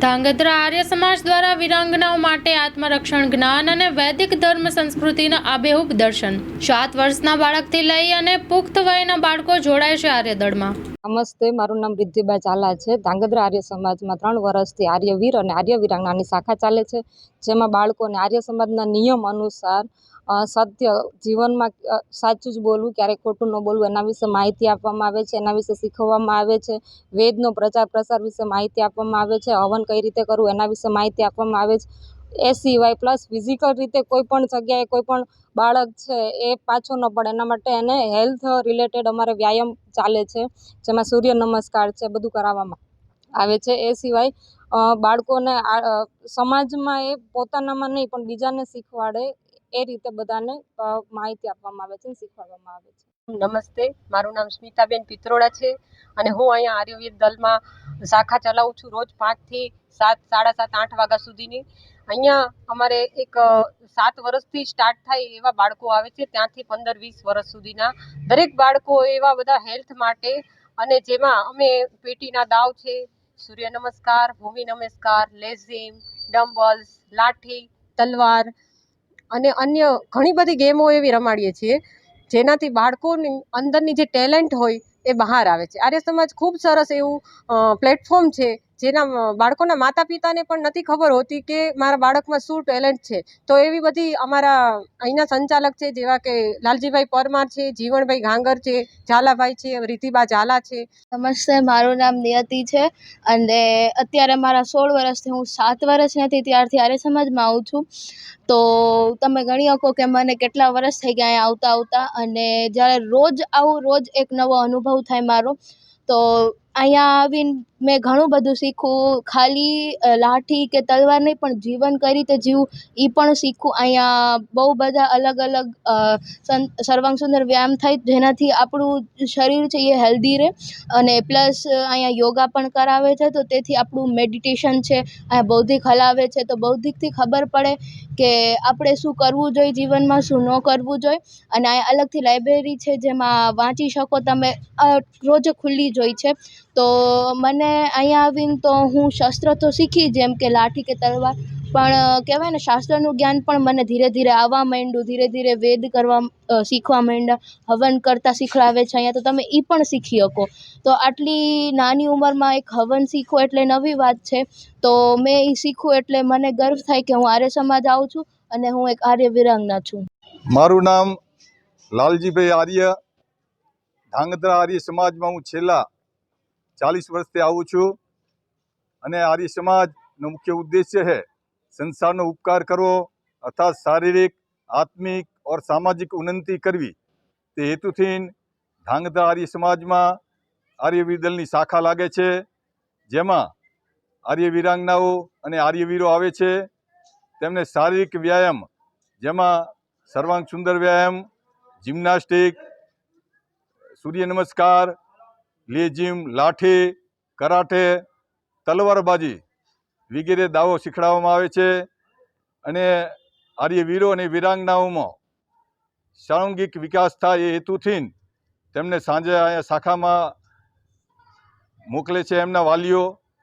ધાંગધ્રા આર્ય સમાજ દ્વારા વિરાંગનાઓ માટે આત્મરક્ષણ જ્ઞાન અને વૈદિક ધર્મ સંસ્કૃતિના આબેહૂબ દર્શન. સાત વર્ષના બાળકથી લઈ અને પુખ્ત વયના બાળકો જોડાય છે આર્યદળમાં. નમસ્તે, મારું નામ રિદ્ધિબા ચાલા છે. ધાંગધ્રા આર્ય સમાજમાં ત્રણ વર્ષથી આર્યવીર અને આર્ય વિરાંગનાની શાખા ચાલે છે, જેમાં બાળકોને આર્ય સમાજના નિયમ અનુસાર સત્ય જીવનમાં સાચું જ બોલવું ક્યારેય ખોટું ન બોલવું, એના વિશે માહિતી આપવામાં આવે છે, એના વિશે શીખવવામાં આવે છે, વેદનો, પ્રચાર, પ્રસાર વિશે માહિતી આપવામાં આવે છે, હવન કઈ રીતે કરવું, એના વિશે માહિતી આપવામાં આવે છે. એ સિવાય પ્લસ ફિઝિકલ રીતે કોઈ પણ જગ્યાએ કોઈ પણ બાળક છે એ પાછો ન પડે, એના માટે એને હેલ્થ રિલેટેડ અમારે વ્યાયામ ચાલે છે, જેમાં સૂર્ય નમસ્કાર છે, બધું કરાવવામાં આવે છે. એ સિવાય બાળકોને સમાજમાં એ પોતાનામાં નહીં, પણ બીજાને શીખવાડે એ રીતે બધાને માહિતી આપવામાં આવે છે અને શીખવાડવામાં આવે છે. નમસ્તે, મારું નામ સ્મિતાબેન પિત્રોડા છે અને હું અહીંયા આર્યવીર દલમાં શાખા ચલાવું છું રોજ પાંચથી સાત, સાડા સાત, આઠ વાગ્યા સુધીની. અહીંયા અમારે એક સાત વર્ષથી સ્ટાર્ટ થાય એવા બાળકો આવે છે, ત્યાંથી પંદર, વીસ વર્ષ સુધીના. દરેક બાળકો એવા બધા હેલ્થ માટે અને જેમાં અમે પેટીના દાવ છે, સૂર્ય નમસ્કાર, ભૂમિ નમસ્કાર, લેઝિમ ડમ્બલ્સ લાઠી, તલવાર અને અન્ય ઘણી બધી ગેમો એવી રમાડીએ છીએ, જેનાથી બાળકોની અંદરની જે ટેલેન્ટ હોય એ બહાર આવે છે. આર્ય સમાજ ખૂબ સરસ એવું પ્લેટફોર્મ છે જેના બાળકોના માતા પિતાને પણ નથી ખબર હોતી કે મારા બાળકમાં શું ટેલેન્ટ છે. તો એવી બધી અમારા અહીંના સંચાલક છે, જેવા કે લાલજીભાઈ પરમાર છે જીવણભાઈ ઘાંગર છે, ઝાલાભાઈ છે, રીતિબા ઝાલા છે. નમસ્તે, મારું નામ નિયતિ છે અને અત્યારે મારા સોળ વર્ષથી હું સાત વર્ષની હતી ત્યારથી આરે સમાજમાં આવું છું. તો તમે ગણી શકો કે મને કેટલા વર્ષ થઈ ગયા અહીંયા આવતા આવતા અને જ્યારે રોજ આવું, રોજ એક નવો અનુભવ થાય મારો, તો અહીંયા આવીને મેં ઘણું બધું શીખું ખાલી લાઠી કે તલવાર નહીં, પણ જીવન કઈ રીતે જીવવું એ પણ શીખું અહીંયા બહુ બધા અલગ અલગ સર્વાંગ સુંદર વ્યાયામ થાય, જેનાથી આપણું શરીર છે એ હેલ્ધી રહે. અને પ્લસ અહીંયા યોગા પણ કરાવે છે, તો તેથી આપણું મેડિટેશન છે અહીંયા બૌદ્ધિક હલાવે છે. તો બૌદ્ધિકથી ખબર પડે કે આપણે શું કરવું જોઈએ જીવનમાં, શું ન કરવું જોઈએ. અને અહીંયા અલગથી લાઇબ્રેરી છે, જેમાં વાંચી શકો તમે. રોજ ખુલ્લી જ હોય છે. તો મને અહીંયા આવીને તો હું શસ્ત્ર તો શીખી જેમ કે લાઠી કે તલવાર, પણ કહેવાય ને શાસ્ત્રનું જ્ઞાન પણ મને ધીરે ધીરે આવવા માંડ્યું, ધીરે ધીરે વેદ કરવા શીખવા માંડ્યા, હવન કરતાં શીખડાવે છે અહીંયા, તો તમે એ પણ શીખી શકો. તો આટલી નાની ઉંમરમાં એક હવન શીખવો એટલે નવી વાત છે. તો મેં એ શીખવું એટલે મને ગર્વ થાય કે હું આર્ય સમાજ આવું છું અને હું એક આર્ય વિરાંગના છું. મારું નામ લાલજીભાઈ આર્ય, ધાંગધ્રા આર્ય સમાજમાં હું છેલ્લા ચાલીસ વર્ષથી આવું છું અને આર્ય સમાજનો મુખ્ય ઉદ્દેશ્ય છે સંસારનો ઉપકાર કરવો, અર્થાત શારીરિક, આત્મિક ઓર સામાજિક ઉન્નતિ કરવી. તે હેતુથી ધાંગધ્રા આર્ય સમાજમાં આર્યવીર દળની શાખા લાગે છે, જેમાં આર્ય વીરાંગનાઓ અને આર્યવીરો આવે છે. તેમને શારીરિક વ્યાયામ, જેમાં સર્વાંગ સુંદર વ્યાયામ, જિમ્નાસ્ટિક, સૂર્ય નમસ્કાર લેજિમ, લાઠી, કરાટે, તલવારબાજી વગેરે દાવો શીખડાવવામાં આવે છે અને આર્યવીરો અને વીરાંગનાઓમાં સાંગિક વિકાસ થાય એ હેતુથી તેમને સાંજે અહીંયા શાખામાં મોકલે છે એમના વાલીઓ.